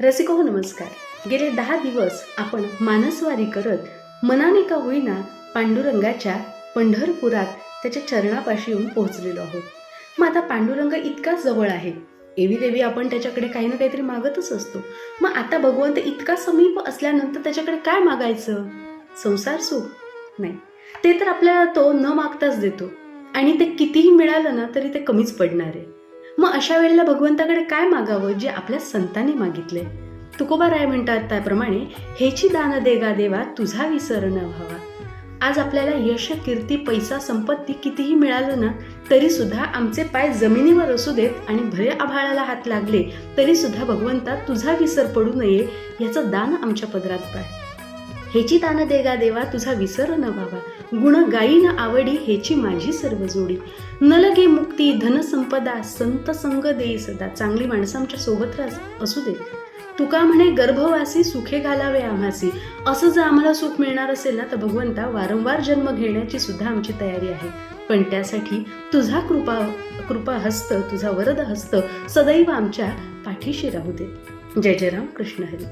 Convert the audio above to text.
रसिको नमस्कार. गेले दहा दिवस आपण मानसवारी करत मनाने का होईना पांडुरंगाच्या पंढरपुरात त्याच्या चरणापाशी येऊन पोहोचलेलो आहोत. मग आता पांडुरंग इतका जवळ आहे. एवी देवी आपण त्याच्याकडे काही ना काहीतरी मागतच असतो. मग आता भगवंत इतका समीप असल्यानंतर त्याच्याकडे काय मागायचं? संसार सुख? नाही. ते तर आपल्याला तो न मागताच देतो. आणि ते कितीही मिळालं ना तरी ते कमीच पडणार आहे. मग अशा वेळेला भगवंताकडे काय मागावं जे आपल्या संतांनी मागितले तुकोबा राय म्हणतात त्याप्रमाणे हेची दान देगा देवा तुझा विसर न व्हावा. आज आपल्याला यश कीर्ती पैसा संपत्ती कितीही मिळालं ना तरी सुद्धा आमचे पाय जमिनीवर असू देत आणि भरे आभाळाला हात लागले तरी सुद्धा भगवंता तुझा विसर पडू नये याचं दान आमच्या पदरात पाय. हेची दान देगा देवा तुझा विसर न व्हावा. गुण गाईन आवडी हेची माझी सर्व जोडी. न लगे मुक्ती धनसंपदा संत संग देई सदा. चांगली माणसं आमच्यासोबत असू दे. तुका म्हणे गर्भवासी सुखे घालावे आम्हासी. असं जर आम्हाला सुख मिळणार असेल ना तर भगवंता वारंवार जन्म घेण्याची सुद्धा आमची तयारी आहे. पण त्यासाठी तुझा कृपा कृपा हस्त तुझा वरद हस्त सदैव आमच्या पाठीशी राहू दे. जय जय राम कृष्ण हरी.